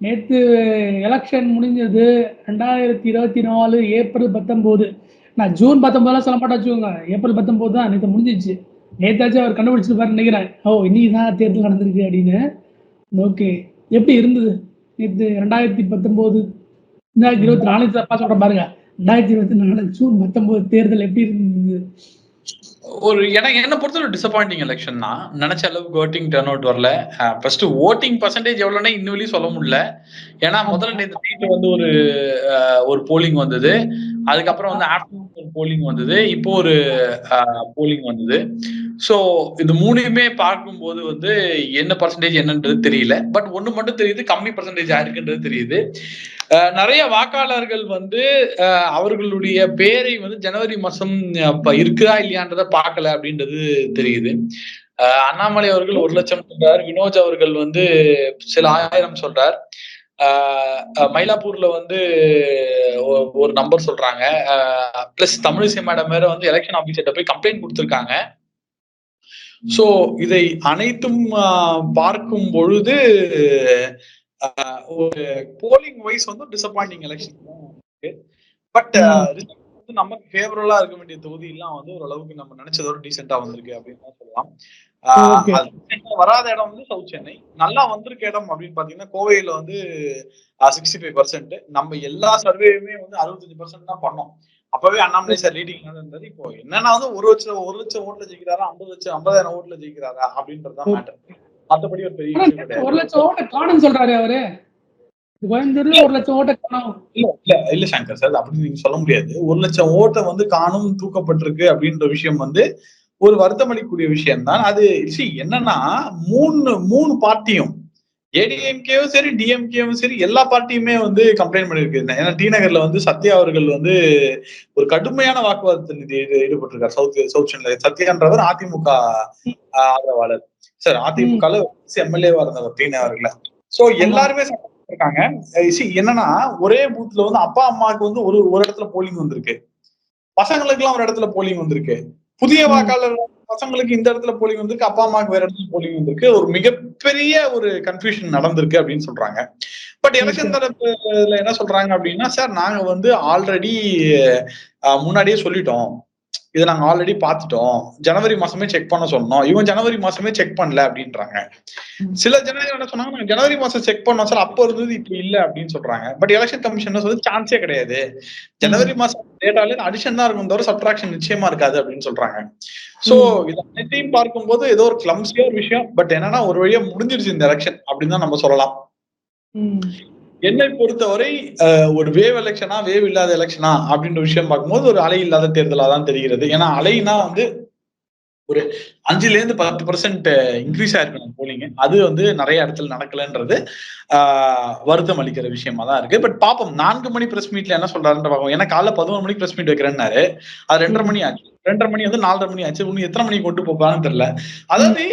நேற்று எலெக்ஷன் முடிஞ்சது ரெண்டாயிரத்தி இருபத்தி நாலு ஏப்ரல் பத்தொம்போது நான் ஜூன் பத்தொம்போதெல்லாம் சொல்ல மாட்டேன் வச்சுக்கோங்க. ஏப்ரல் பத்தொம்போது தான் நேற்று முடிஞ்சிச்சு. நேத்தாச்சும் அவர் கண்டுபிடிச்சிருப்பாரு நினைக்கிறேன். ஓ இன்னைக்கு தான் தேர்தல் நடந்திருக்கு அப்படின்னு. ஓகே. எப்படி இருந்தது? நேற்று ரெண்டாயிரத்தி பத்தொம்போது. ரெண்டாயிரத்தி இருபத்தி நாலு தப்பா பாருங்க. ரெண்டாயிரத்தி இருபத்தி நாலு ஜூன் பத்தொம்போது தேர்தல் எப்படி இருந்தது? ஒரு எனக்கு என்ன பொறுத்தவரை டிசப்பாயிண்டிங் எலெக்ஷன் தான். நினைச்ச அளவுக்கு ஓட்டிங் டர்ன் அவுட் வரல. ஃபர்ஸ்ட் ஓட்டிங் பர்சன்டேஜ் எவ்வளோன்னா இன்னும் சொல்ல முடியல. ஏன்னா முதல்ல நேற்று நைட்டு வந்து ஒரு ஒரு போலிங் வந்தது. அதுக்கப்புறம் வந்து ஆஃப்டர்நூன் ஒரு போலிங் வந்தது. இப்போ ஒரு போலிங் வந்தது. ஸோ இது மூணுமே பார்க்கும்போது வந்து என்ன பர்சன்டேஜ் என்னன்றது தெரியல. பட் ஒன்று மட்டும் தெரியுது கம்மி பர்சன்டேஜ் ஆயிருக்குன்றது தெரியுது. நிறைய வாக்காளர்கள் வந்து அவர்களுடைய பேரை வந்து ஜனவரி மாசம் இருக்குதா இல்லையான்றத பார்க்கல அப்படின்றது தெரியுது. அஹ், அண்ணாமலை அவர்கள் ஒரு லட்சம் சொல்றார் வினோஜ் அவர்கள் வந்து சில ஆயிரம் சொல்றார். மயிலாப்பூர்ல வந்து ஒரு நம்பர் சொல்றாங்க. பிளஸ் தமிழிசை மேடம் வேற வந்து எலெக்ஷன் ஆபீசர்கிட்ட போய் கம்ப்ளைண்ட் கொடுத்துருக்காங்க. சோ இதை அனைத்தும் பார்க்கும் பொழுது ஒரு போலிங் வைஸ் வந்து டிசப்பாயிண்டிங் எலெக்ஷன் பட் வந்து நமக்கு ஃபேவரலா இருக்க வேண்டிய தொகுதி எல்லாம் வந்து ஓரளவுக்கு நம்ம நினைச்சதோட டீசெண்டா வந்திருக்கு அப்படின்னு தான் சொல்லலாம். வராத இடம் வந்து சவுத் சென்னை நல்லா வந்திருக்க இடம் அப்படின்னு பாத்தீங்கன்னா கோவையில வந்து சிக்ஸ்டி ஃபைவ் பர்சன்ட் நம்ம எல்லா சர்வேயுமே வந்து அறுபத்தஞ்சு பர்சன்ட் தான் பண்ணோம். அப்பவே அண்ணாமலை சார் லீடிங் இருந்தது இப்போ என்னன்னா வந்து ஒரு லட்சம் ஒரு லட்சம் ஓட்டுல ஜெயிக்கிறாரா ஐம்பது லட்சம் ஐம்பதாயிரம் ஓட்டுல ஜெயிக்கிறாரா அப்படின்றதுதான் மேட்டர் மத்தபடி ஒரு பெரிய ஒரு லட்சம் ஓட்டை காணும்னு சொல்றாரு அவரு. கோயம்புத்தூர்ல ஒரு லட்சம் ஓட்டை காணும். இல்ல இல்ல இல்ல சங்கர் சார் அப்படி நீங்க சொல்ல முடியாது. ஒரு லட்சம் ஓட்டை வந்து காணும் தூக்கப்பட்டிருக்கு அப்படின்ற விஷயம் வந்து ஒரு வருத்தம் அளிக்கக்கூடிய விஷயம் தான் அது என்னன்னா மூணு மூணு பார்ட்டியும் ஏடிஎம்கேவும் சரி டிஎம்கேவும் சரி எல்லா பார்ட்டியுமே வந்து கம்ப்ளைண்ட் பண்ணிருக்கு ஏன்னா டி நகர்ல வந்து சத்யா அவர்கள் வந்து ஒரு கடுமையான வாக்குவாதத்தில் ஈடுபட்டிருக்காரு. சவுத் சவுத் சென்னையில சத்யான்றவர் அதிமுக ஆதரவாளர். சார் அதிமுக எம்எல்ஏவா இருந்தவர் நகர்ல சோ எல்லாருமே இருக்காங்க. என்னன்னா ஒரே பூத்ல வந்து அப்பா அம்மாவுக்கு வந்து ஒரு ஒரு இடத்துல போலிங் வந்திருக்கு. பசங்களுக்கு எல்லாம் ஒரு இடத்துல போலிங் வந்திருக்கு. புதிய. வாக்காளர் பசங்களுக்கு இந்த இடத்துல போலிங் வந்திருக்கு. அப்பா அம்மாவுக்கு வேற இடத்துல போலிங் வந்திருக்கு. ஒரு மிகப்பெரிய ஒரு கன்ஃபியூஷன் நடந்திருக்கு அப்படின்னு சொல்றாங்க. பட் எலெக்ஷன் தரப்புல என்ன சொல்றாங்க அப்படின்னா சார் நாங்க வந்து ஆல்ரெடி முன்னாடியே சொல்லிட்டோம். இதை நாங்க ஆல்ரெடி பார்த்துட்டோம். ஜனவரி மாசமே செக் பண்ண சொன்னோம். இவன் ஜனவரி மாசமே செக் பண்ணல அப்படின்றாங்க. சில ஜனவரி என்ன சொன்னாங்க நாங்க ஜனவரி மாசம் செக் பண்ணோம் சார் அப்ப இருந்தது இப்ப இல்ல அப்படின்னு சொல்றாங்க. பட் எலெக்ஷன் கமிஷன் வந்து சான்ஸே கிடையாது. ஜனவரி மாசம் டேட்டால அடிஷன் தான் இருக்கும் தவிர சப்ட்ராக்ஷன் நிச்சயமா இருக்காது அப்படின்னு சொல்றாங்க. சோ இது அனைத்தையும் பார்க்கும்போது ஏதோ ஒரு கிளம்ஸியா ஒரு விஷயம். பட் என்னன்னா ஒரு வழியா முடிஞ்சிருச்சு இந்த எலெக்ஷன் அப்படின்னு தான் நம்ம சொல்லலாம். என்னை பொறுத்தவரை ஒரு வேவ் எலெக்ஷனா வேவ் இல்லாத எலெக்ஷனா அப்படின்ற விஷயம் பார்க்கும்போது ஒரு அலை இல்லாத தேர்தலா தான் தெரிகிறது. ஏன்னா அலைனா வந்து ஒரு அஞ்சுல இருந்து பத்து பர்சன்ட் இன்க்ரீஸ் ஆயிருக்கணும் போலிங்க அது வந்து நிறைய இடத்துல நடக்கலன்றது ஆஹ், வருத்தம் அளிக்கிற விஷயமா தான் இருக்கு. பட் பாப்போம் நான்கு மணி பிரஸ் மீட்ல என்ன சொல்றாருன்னு பார்ப்போம் ஏன்னா காலைல பதினொரு மணிக்கு பிரஸ் மீட் வைக்கிறேன்னாரு. அது ரெண்டரை மணி ஆச்சு. ரெண்டரை மணி வந்து நாலரை மணி ஆச்சு. இன்னும் எத்தனை மணிக்கு கொண்டு போப்பான்னு தெரியல. அதாவது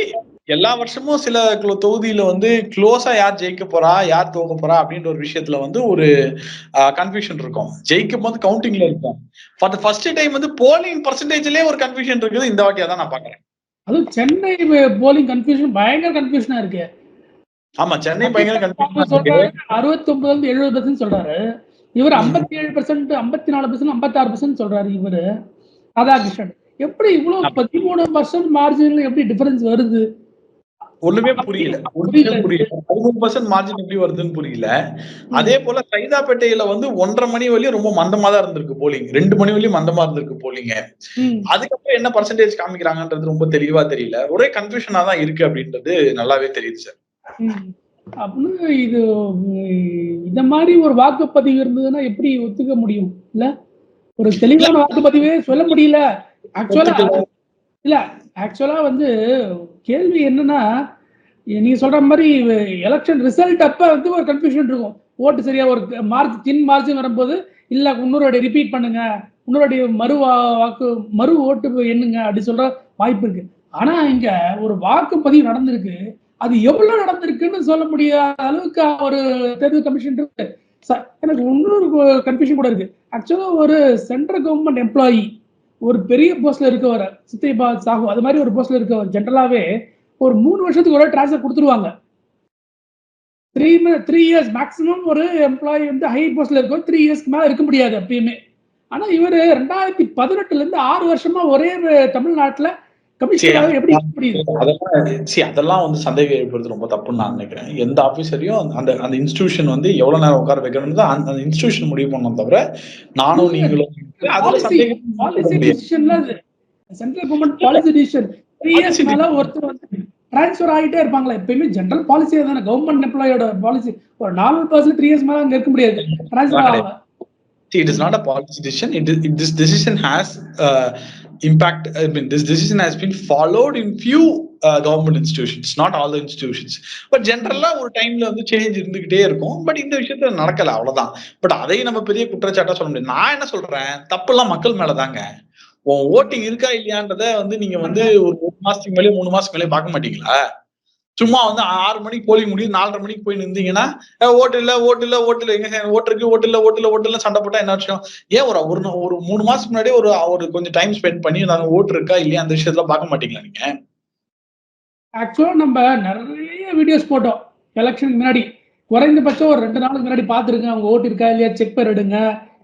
எல்லா வருஷமும் சில தொகுதியில வந்து க்ளோஸா யார் ஜெயிக்க போறா யார் தோக்க போறா அப்படின்ற ஒரு விஷயத்துல வந்து ஒரு கன்ஃபியூஷன் இருக்கும். ஜெயிக்கும் போது கவுண்டிங்ல இருக்கும் ஃபார் த ஃபர்ஸ்ட் டைம் வந்து போலிங் பர்சன்டேஜ்லயே ஒரு கன்ஃபியூஷன் இருக்குது. இந்த வாட்டியா தான் நான் பாக்குறேன் அதுவும் சென்னை போலிங் கன்ஃபியூஷன் பயங்கர கன்ஃபியூஷனா இருக்கு. ஆமா சென்னை பயங்கர கன்ஃபியூஷன் அறுபத்தி ஒன்பதுல இருந்து எழுபது பர்சன்ட் சொல்றாரு. இவர் ஐம்பத்தி ஏழு பர்சன்ட் ஐம்பத்தி நாலு பர்சன்ட் ஐம்பத்தாறு பர்சன்ட் சொல்றாரு இவரு. ராதாகிருஷ்ணன். எப்படி இவ்வளவு பதிமூணு பர்சன்ட் மார்ஜின்ல எப்படி டிஃபரன்ஸ் வருது? ஒண்ணுமே புரியல. ஒண்ணுமே புரியல. பதிமூணு பர்சன்ட் மார்ஜின் எப்படி வருதுன்னு புரியல. அதே போல சைதாப்பேட்டையில வந்து ஒன்றரை மணி வரையும் ரொம்ப மந்தமா தான் இருந்திருக்கு போலிங் ரெண்டு மணி வரையும் மந்தமா இருந்திருக்கு போலிங்க. அதுக்கப்புறம் என்ன பர்சன்டேஜ் காமிக்கிறாங்கன்றது ரொம்ப தெளிவா தெரியல. ஒரே கன்ஃபியூஷனா தான் இருக்கு அப்படின்றது நல்லாவே தெரியுது சார். அப்படின்னு இது இந்த மாதிரி ஒரு வாக்குப்பதிவு இருந்ததுன்னா எப்படி ஒத்துக்க முடியும்? இல்ல? ஒரு தெளிவான வாக்குப்பதிவே சொல்ல முடியல. ஆக்சுவலா இல்ல. ஆக்சுவலாக வந்து கேள்வி என்னன்னா நீங்க சொல்ற மாதிரி எலெக்ஷன் ரிசல்ட் அப்ப வந்து ஒரு கன்ஃபியூஷன் இருக்கும். ஓட்டு சரியா ஒரு மார்க் தின் மார்ஜின் வரும்போது இல்ல இன்னொரு ரிப்பீட் பண்ணுங்க. இன்னொரு மறு வா- வாக்கு மறு ஓட்டு எண்ணுங்க அப்படி சொல்ற வாய்ப்பு இருக்கு. ஆனா இங்க ஒரு வாக்குப்பதிவு நடந்திருக்கு. அது எவ்வளவு நடந்திருக்குன்னு சொல்ல முடியாத அளவுக்கு ஒரு தேர்தல் கமிஷன் இருக்கு. ச- எனக்கு இன்னொரு கன்ஃபியூஷன் கூட இருக்கு. ஆக்சுவலா ஒரு சென்ட்ரல் கவர்மெண்ட் எம்ப்ளாயி ஒரு பெரிய போஸ்ட்ல இருக்கவர் சித்தைபா சாகு அது மாதிரி ஒரு போஸ்ட்ல இருக்கவர் ஜென்ரலாவே ஒரு மூணு வருஷத்துக்கு ஒரு டிரான்ஸ்ஃபர் கொடுத்துருவாங்க. த்ரீ த்ரீ இயர்ஸ் மேக்ஸிமம் ஒரு எம்ப்ளாயி வந்து ஹை போஸ்ட்ல இருக்கவர் த்ரீ இயர்ஸ்க்கு மேலே இருக்க முடியாது எப்பயுமே. ஆனா இவர் ரெண்டாயிரத்தி பதினெட்டுல இருந்து ஆறு வருஷமா ஒரே தமிழ்நாட்டுல அதெல்லாம் வந்து சந்தேகம் எழுப்புறது ரொம்ப தப்புன்னு நான் நினைக்கிறேன். எந்த ஆபீசரையும் அந்த அந்த இன்ஸ்டிடியூஷன் வந்து எவ்வளவு நேரம் உட்கார வைக்கணும் தான் அந்த இன்ஸ்டிடியூஷன் முடிவு பண்ணோம் தவிர நானும் நீங்களும் central government policy decision three years மேல ஒருத்தர் வந்து டிரான்ஸ்ஃபர் ஆகிட்டே இருப்பாங்களா எப்பயுமே ஜென்ரல் பாலிசி தானே கவர்மெண்ட் எம்ப்ளாயோட பாலிசி ஒரு நார்மல் பர்சன் த்ரீ இயர்ஸ் மேல அங்க இருக்க முடியாது. டிரான்ஸ்ஃபர் ஆவாங்க See, it is not a policy decision. It is, it, this decision has uh, impact. I mean, this decision has been followed in few uh, government institutions, not all the institutions. But ஜென்ரலாக ஒரு டைம்ல வந்து change இருந்துகிட்டே இருக்கும் but இந்த விஷயத்துல நடக்கல அவ்வளவுதான் பட் அதையும் நம்ம பெரிய குற்றச்சாட்டா சொல்ல முடியாது நான் என்ன சொல்றேன் தப்புலாம் மக்கள் மேலதாங்க உன் ஓட்டிங் இருக்கா இல்லையான்றத வந்து நீங்க வந்து ஒரு ஒரு மாசத்துக்கு மேலே மூணு மாசத்துக்கு மேலே பார்க்க மாட்டீங்களா சும்மா வந்து ஆறு மணிக்கு போலிங் முடியுது நாலரை மணிக்கு போய் நின்றீங்கன்னா "அஹ், ஓட்டு இல்ல ஓட்டு இல்ல ஓட்டு இல்ல எங்க ஓட்டு இருக்கு ஓட்டு இல்ல ஓட்டு இல்ல ஓட்டு இல்ல சண்டை போட்டா என்ன விஷயம்? ஏன் ஒரு ஒரு ஒரு மூணு மாசத்துக்கு முன்னாடி ஒரு ஒரு கொஞ்சம் டைம் ஸ்பெண்ட் பண்ணி நாங்க ஓட்டு இருக்கா இல்லையா அந்த விஷயத்துல பார்க்க மாட்டீங்களா நீங்க? ஆக்சுவலா நம்ம நிறைய வீடியோஸ் போட்டோம். எலெக்ஷனுக்கு முன்னாடி. குறைந்தபட்சம் ஒரு ரெண்டு நாளுக்கு முன்னாடி பாத்துருங்க அவங்க ஓட்டு இருக்கா இல்லையா? செக் பண்ணிடுங்க.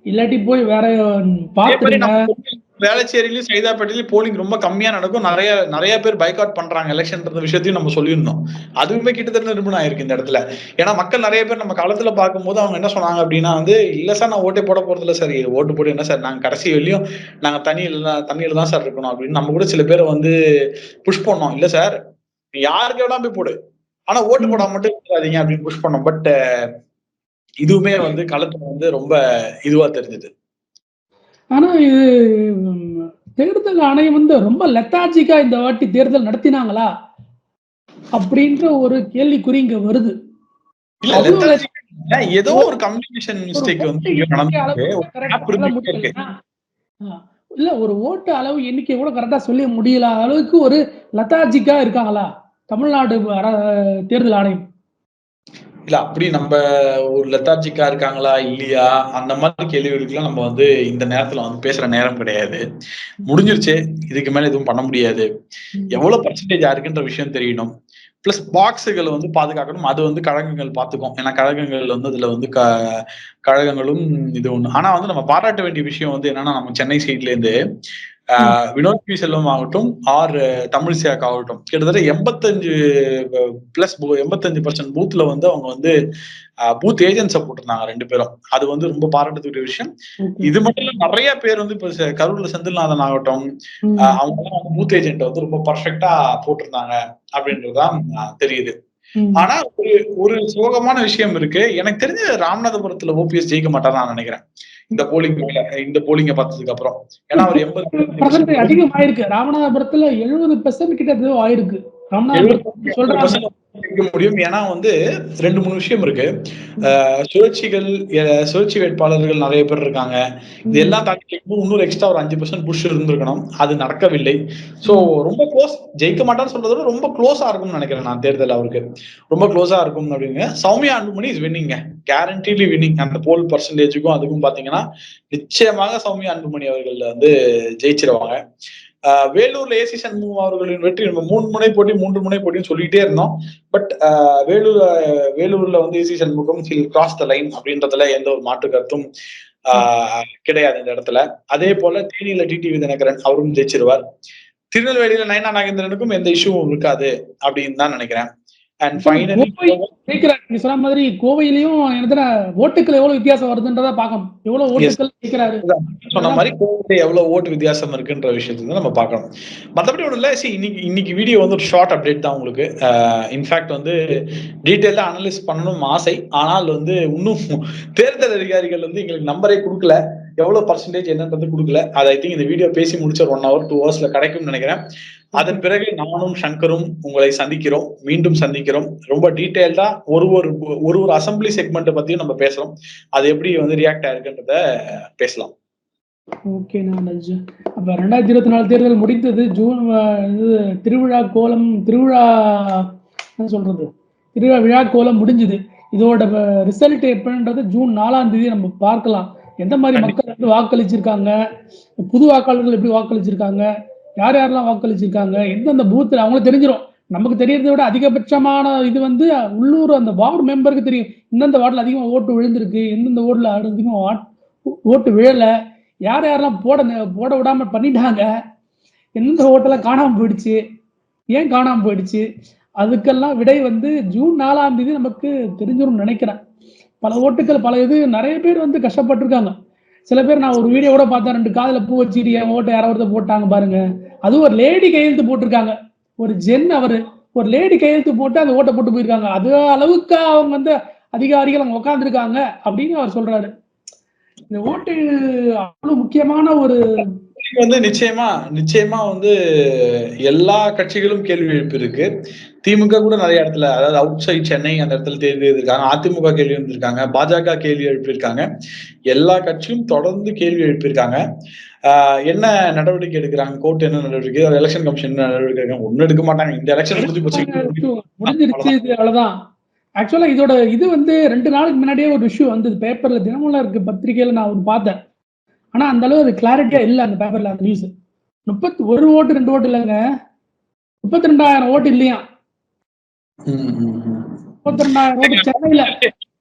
இல்லாட்டி போய் வேற அதே வேளச்சேரியிலயும் சைதாப்பேட்டையிலயும் போலிங் ரொம்ப கம்மியா நடக்கும். நிறைய நிறைய பேர் பைகாட் பண்றாங்க எலெக்ஷன் விஷயத்தையும் நம்ம சொல்லியிருந்தோம் அதுவுமே கிட்டத்தட்ட நிரூபணம் ஆயிருக்கு இந்த இடத்துல. ஏன்னா மக்கள் நிறைய பேர் நம்ம காலத்துல பார்க்கும்போது அவங்க என்ன சொன்னாங்க அப்படின்னா வந்து இல்ல சார் நான் ஓட்டே போட போறது இல்ல சார் ஓட்டு போட்டு என்ன சார்? நாங்க கடைசி வெளியும் நாங்க தண்ணியில தண்ணியில தான் சார் இருக்கணும். அப்படின்னு நம்ம கூட சில பேர் வந்து புஷ் பண்ணோம். இல்ல சார் யாருக்கு வேணா போய் போடு. ஆனா ஓட்டு போடாம மட்டும் இருக்காதீங்க. அப்படின்னு புஷ் பண்ணோம். பட் இதுவுமே வந்து களத்துல வந்து ரொம்ப இதுவா தெரிஞ்சது. ஆனா இது தேர்தல் ஆணையம் வந்து ரொம்ப லெத்தாஜிக்கா இந்த வாட்டி தேர்தல் நடத்தினாங்களா? அப்படின்ற ஒரு கேள்விக்குறி இங்க வருது. ஏதோ ஒரு கம்யூனிகேஷன் மிஸ்டேக் வந்து இல்ல ஒரு ஓட்டு அளவு எண்ணிக்கை கூட கரெக்டா சொல்ல முடியல. அளவுக்கு ஒரு லெத்தாஜிக்கா இருக்காங்களா? தமிழ்நாடு தேர்தல் ஆணையம். இல்ல அப்படி நம்ம ஒரு லெத்தார்ஜிக்கா இருக்காங்களா இல்லையா அந்த மாதிரி கேள்விகளுக்கெல்லாம் நம்ம வந்து இந்த நேரத்துல வந்து பேசுற நேரம் கிடையாது. முடிஞ்சிருச்சு. இதுக்கு மேல எதுவும் பண்ண முடியாது. எவ்வளவு பர்சன்டேஜ் யாருக்குன்ற விஷயம் தெரியணும். பிளஸ் பாக்ஸுகளை வந்து பாதுகாக்கணும். அது வந்து கழகங்கள் பார்த்துக்கும் ஏன்னா கழகங்கள் வந்து அதுல வந்து க கழகங்களும் இது ஒண்ணு. ஆனா வந்து நம்ம பாராட்ட வேண்டிய விஷயம் வந்து என்னன்னா நம்ம சென்னை சைட்ல இருந்து வினோத் பி செல்வம் ஆகட்டும் ஆர் தமிழ் சேக் ஆகட்டும். கிட்டத்தட்ட எண்பத்தஞ்சு பிளஸ் எண்பத்தஞ்சு பர்சன்ட் பூத்ல வந்து அவங்க வந்து பூத் ஏஜென்ட்ஸை போட்டிருந்தாங்க ரெண்டு பேரும். அது வந்து ரொம்ப பாராட்டக்கூடிய விஷயம். இது மட்டும் இல்ல நிறைய பேர் வந்து இப்ப கரூர்ல செந்தில்நாதன் ஆகட்டும் அவங்க வந்து பூத் ஏஜென்ட் வந்து ரொம்ப பர்ஃபெக்டா போட்டிருந்தாங்க அப்படின்றதுதான் தெரியுது. ஆனா ஒரு ஒரு சோகமான விஷயம் இருக்கு. எனக்கு தெரிஞ்ச ராமநாதபுரத்துல ஓபிஎஸ் ஜெயிக்க மாட்டார் நான் நினைக்கிறேன். இந்த போலிங் இந்த போலிங்க பார்த்ததுக்கு அப்புறம். ஏன்னா அவர் எண்பது அதிகமாயிருக்கு. ராமநாதபுரத்துல எழுபது பெர்சன்ட் கிட்ட ஆயிருக்கு. முடியும். ஏன்னா வந்து ரெண்டு மூணு விஷயம் இருக்கு. சுழற்சிகள் சுழற்சி வேட்பாளர்கள் நிறைய பேர் இருக்காங்க. இது எல்லாம் தாண்டி இன்னொரு எக்ஸ்ட்ரா ஒரு அஞ்சு பர்சன்ட் புஷ் இருந்திருக்கணும். அது நடக்கவில்லை. சோ ரொம்ப க்ளோஸ் ஜெயிக்க மாட்டான்னு சொல்றத ரொம்ப க்ளோஸா இருக்கும்னு நினைக்கிறேன் நான் தேர்தல் அவருக்கு. ரொம்ப க்ளோஸா இருக்கும் அப்படின்னு. Soumya Anbumani is winning guaranteedly winning அந்த போல் பர்சன்டேஜுக்கும் அதுக்கும் பாத்தீங்கன்னா நிச்சயமாக சௌமியா அன்புமணி அவர்கள் வந்து ஜெயிச்சிருவாங்க. ஆஹ் வேலூர்ல ஏசி சண்முகம் அவர்களின் வெற்றி நம்ம மூணு முனை போட்டி மூன்று முனை போட்டின்னு சொல்லிட்டே இருந்தோம். பட் வேலூர் வேலூர்ல வந்து AC Shanmugam cross the line அப்படின்றதுல எந்த ஒரு மாற்று கருத்தும் ஆஹ் கிடையாது இந்த இடத்துல. அதே போல தேனியில டிடிவி தினகரன் அவரும் ஜெயிச்சிருவார். திருநெல்வேலியில நயனா நாகேந்திரனுக்கும் எந்த இஷ்யூவும் இருக்காது அப்படின்னு தான் நினைக்கிறேன். அண்ட் ஃபைனலி ஜெயிக்கிறார் நீங்க சொன்ன மாதிரி கோவையிலயும் எனக்கு ஓட்டுகள் எவ்வளவு வித்தியாசம் வருதுன்றதா பார்க்கணும். எவ்வளவு ஓட்டுகள் ஜெயிக்கிறாரு சொன்ன மாதிரி கோவிட்ல எவ்வளவு ஓட்டு வித்தியாசம் இருக்குன்ற விஷயத்தை தான் நம்ம பார்க்கணும். மற்றபடி ஒன்றும் இல்லை. சி இன்னைக்கு இன்னைக்கு வீடியோ வந்து ஒரு ஷார்ட் அப்டேட் தான் உங்களுக்கு. இன்ஃபேக்ட் வந்து டீட்டெயிலாக அனலைஸ் பண்ணணும் ஆசை. ஆனால் வந்து இன்னும் தேர்தல் அதிகாரிகள் வந்து எங்களுக்கு நம்பரே கொடுக்கல. எவ்வளவு பர்சன்டேஜ் என்னன்றது கொடுக்கல. அது ஐ திங்க் இந்த வீடியோ பேசி முடிச்ச ஒரு ஒன் ஹவர் டூ ஹவர்ஸ்ல கிடைக்கும்னு நினைக்கிறேன். அதன் பிறகு நானும் சங்கரும் உங்களை சந்திக்கிறோம் மீண்டும் சந்திக்கிறோம். ரொம்ப டீட்டெயில்டா ஒரு ஒரு ஒரு ஒரு அசம்பிளி செக்மெண்ட்டை பத்தியும் நம்ம பேசுறோம். அது எப்படி வந்து ரியாக்ட் ஆயிருக்குன்றத பேசலாம். ஓகே நான் அப்ப ரெண்டாயிரத்தி இருபத்தி நாலு தேர்தல் முடிந்தது. ஜூன் இது திருவிழா கோலம் திருவிழா என்ன சொல்றது? திருவிழா விழா கோலம் முடிஞ்சுது. இதோட ரிசல்ட் எப்படின்றது ஜூன் நாலாம் தேதி நம்ம பார்க்கலாம். எந்த மாதிரி மக்கள் வந்து வாக்களிச்சிருக்காங்க? புது வாக்காளர்கள் எப்படி வாக்களிச்சிருக்காங்க? யார் யாரெல்லாம் வாக்களிச்சிருக்காங்க எந்தெந்த பூத்தில் அவங்களுக்கு தெரிஞ்சிடும் நமக்கு தெரியறதை விட அதிகபட்சமான இது வந்து உள்ளூர் அந்த வார்டு மெம்பருக்கு தெரியும். இந்தந்த வார்டில் அதிகமாக ஓட்டு விழுந்திருக்கு எந்தெந்த ஓட்டில் அதிகமாக ஓட்டு விழலை யார் யாரெல்லாம் போட போட விடாமல் பண்ணிட்டாங்க எந்தெந்த ஓட்டெல்லாம் காணாமல் போயிடுச்சு ஏன் காணாமல் போயிடுச்சு அதுக்கெல்லாம் விடை வந்து ஜூன் நாலாம் தேதி நமக்கு தெரிஞ்சிரும்னு நினைக்கிறேன். பல ஓட்டுகள் பல இது நிறைய பேர் வந்து கஷ்டப்பட்டிருக்காங்க. சில பேர் நான் ஒரு வீடியோ கூட பார்த்தேன் ரெண்டு காதில் பூ வச்சுட்டு என் ஓட்டை யாரோ ஒருத்தர் போட்டாங்க பாருங்க. அதுவும் ஒரு லேடி கையெழுத்து போட்டிருக்காங்க. ஒரு ஜென் அவரு ஒரு லேடி கையெழுத்து போட்டு அந்த ஓட்டை போட்டு போயிருக்காங்க. அது அளவுக்கு அவங்க வந்து அதிகாரிகள் அங்க உட்காந்துருக்காங்க அப்படின்னு அவர் சொல்றாரு. இந்த ஓட்டு அவ்வளவு முக்கியமான ஒரு இது வந்து நிச்சயமா நிச்சயமா வந்து எல்லா கட்சிகளும் கேள்வி எழுப்பியிருக்கு திமுக கூட நிறைய இடத்துல அதாவது அவுட் சைட் சென்னை அந்த இடத்துல தேர்வு எழுதியிருக்காங்க. அதிமுக கேள்வி எழுந்திருக்காங்க பாஜக கேள்வி எழுப்பியிருக்காங்க. எல்லா கட்சியும் தொடர்ந்து கேள்வி எழுப்பியிருக்காங்க. ஆஹ் என்ன நடவடிக்கை எடுக்கிறாங்க? கோர்ட் என்ன நடவடிக்கை? எலெக்ஷன் கமிஷன் என்ன நடவடிக்கை எடுக்கிறாங்க? ஒன்னும் எடுக்க மாட்டாங்க. இந்த எலெக்ஷன் முடிஞ்சு போச்சு. முடிஞ்சிருச்சு. இது அவ்வளவுதான். ஆக்சுவலா இதோட இது வந்து ரெண்டு நாளுக்கு முன்னாடியே ஒரு இஷ்யூ வந்தது. பேப்பர்ல தினமலர் இருக்கு. பத்திரிகையில நான் ஒரு பார்த்தேன். ஆனா அந்த அளவு அது கிளாரிட்டியா இல்ல அந்த பேப்பர்ல அந்த நியூஸ் முப்பத்தி ஒரு ஓட்டு ரெண்டு ஓட்டு இல்லைங்க. முப்பத்தி ரெண்டாயிரம் ஓட்டு இல்லையா. முப்பத்தி ரெண்டாயிரம் ஓட்டு சென்னையில.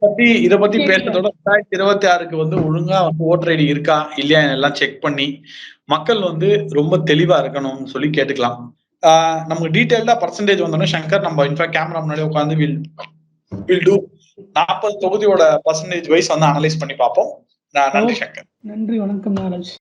பத்தி இத பத்தி பேசுறதோட ரெண்டாயிரத்தி இருபத்தி ஆறுக்கு வந்து ஒழுங்கா வந்து ஓட்டர் ஐடி இருக்கா இல்லையா எல்லாம் செக் பண்ணி மக்கள் வந்து ரொம்ப தெளிவா இருக்கணும்னு சொல்லி கேட்டுக்கலாம். நமக்கு டீடைல்டா பர்சன்டேஜ் வந்தோடனே சங்கர் நம்ம இன்ஃபேக்ட் கேமரா முன்னாடி உட்காந்து வில் வில் டூ நாற்பது தொகுதியோட பர்சன்டேஜ் வைஸ் வந்து அனலைஸ் பண்ணி பார்ப்போம். நான் நன்றி சங்கர். நன்றி வணக்கம் நாராஜ்